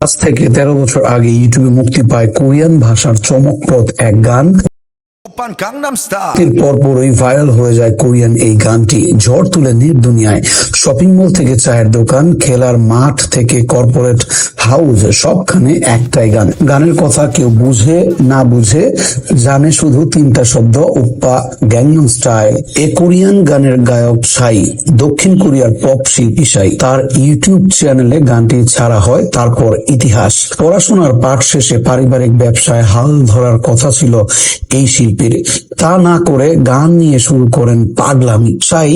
আজ থেকে তেরো বছর আগে ইউটিউবে মুক্তি পায় কোরিয়ান ভাষার চমকপ্রদ এক গান। পান কাংনাম স্টার। পরপরই ভাইরাল হয়ে যায় কোরিয়ান এই গানটি। ঝড় তুলে নির দুনিয়ায়। শপিং মল থেকে চায়ের দোকান, খেলার মাঠ থেকে কর্পোরেট হাউস, সবখানে একটাই গান। গানের কথা কেউ বুঝে, না বুঝে, জানে শুধু তিনটা শব্দ উপ্পা স্টাইল। এ কোরিয়ান গানের গায়ক সাই, দক্ষিণ কোরিয়ার পপ শিল্পী সাই। তার ইউটিউব চ্যানেলে গানটি ছাড়া হয়, তারপর ইতিহাস। পড়াশোনার পাঠ শেষে পারিবারিক ব্যবসায় হাল ধরার কথা ছিল এই শিল্পী। তা না করে গান নিয়ে শুরু করেন পাগলামি। সাই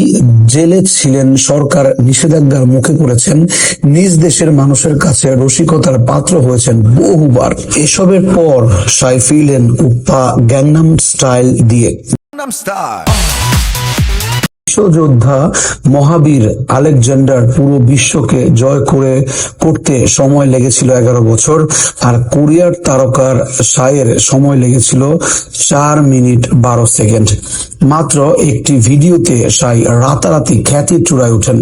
জেলে ছিলেন সরকার নিষেধাজ্ঞার মুখে পড়েছেন, নিজ দেশের মানুষের কাছে রসিকতার পাত্র হয়েছেন বহুবার। এসবের পর সাই ফিলেন উপা গ্যাংনাম স্টাইল দিয়ে। বিশ্বযোদ্ধা মহাবীর আলেকজান্ডার পুরো বিশ্বকে জয় করে করতে সময় লেগেছিল এগারো বছর। আর কোরিয়ার তারকার সায়ের সময় লেগেছিল চার মিনিট বারো সেকেন্ড। মাত্র একটি ভিডিওতে সাই রাতারাতি খ্যাতির চূড়ায় ওঠেন।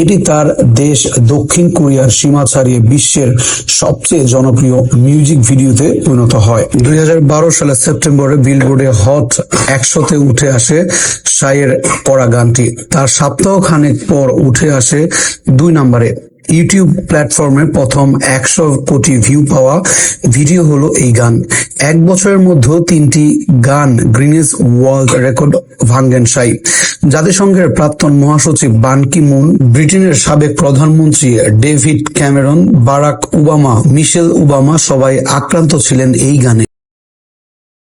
এটি তার দেশ দক্ষিণ কোরিয়ার সীমা ছাড়িয়ে বিশ্বের সবচেয়ে জনপ্রিয় মিউজিক ভিডিওতে পরিণত হয়। দুই সালের সেপ্টেম্বরে বিলবোর্ডে হট একশোতে উঠে আসে সাইয়ের করা গানটি। তার সপ্তাহ খানেক পর উঠে আসে দুই নম্বরে। ইউটিউব প্ল্যাটফর্মে প্রথম একশো কোটি ভিউ পাওয়া ভিডিও হলো এই গান। এক বছরের মধ্যে তিনটি গান গ্রিনিস ওয়ার্ল্ড রেকর্ড ভাঙ্গেন সাই। জাতিসংঘের প্রাক্তন মহাসচিব বান কি মুন ব্রিটেনের সাবেক প্রধানমন্ত্রী David Cameron, Barack Obama, Michelle Obama সবাই আক্রান্ত ছিলেন এই গানে।